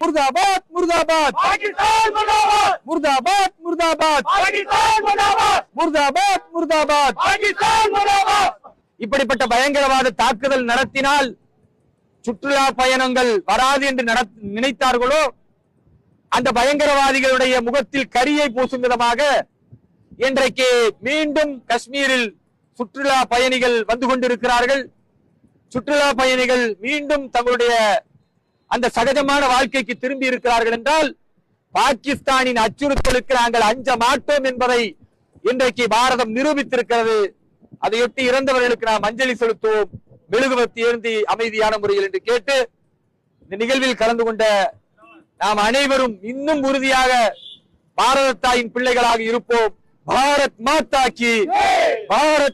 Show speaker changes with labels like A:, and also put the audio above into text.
A: முர்தாபாத் முர்தாபாத்! முர்தாபாத்! முர்தாபாத் முர்தாபாத்! முர்தாபாத்! இப்படிப்பட்ட பயங்கரவாத தாக்குதல் நடத்தினால் சுற்றுலா பயணங்கள் வராது என்று நினைத்தார்களோ அந்த பயங்கரவாதிகளுடைய முகத்தில் கரியை பூசும் விதமாக இன்றைக்கு மீண்டும் காஷ்மீரில் சுற்றுலா பயணிகள் வந்து கொண்டிருக்கிறார்கள். சுற்றுலா பயணிகள் மீண்டும் தங்களுடைய அந்த சகஜமான வாழ்க்கைக்கு திரும்பி இருக்கிறார்கள் என்றால் பாகிஸ்தானின் அச்சுறுத்தலுக்கு நாங்கள் அஞ்ச மாட்டோம் என்பதை இன்றைக்கு பாரதம் நிரூபித்திருக்கிறது. அதையொட்டி இறந்தவர்களுக்கு நாம் அஞ்சலி செலுத்துவோம். மெழுகுவத்தி ஏந்தி அமைதியான முறையில் என்று கேட்டு இந்த நிகழ்வில் கலந்து கொண்ட நாம் அனைவரும் இன்னும் உறுதியாக பாரத தாயின் பிள்ளைகளாக இருப்போம். பாரத் மாதா கி. பாரத்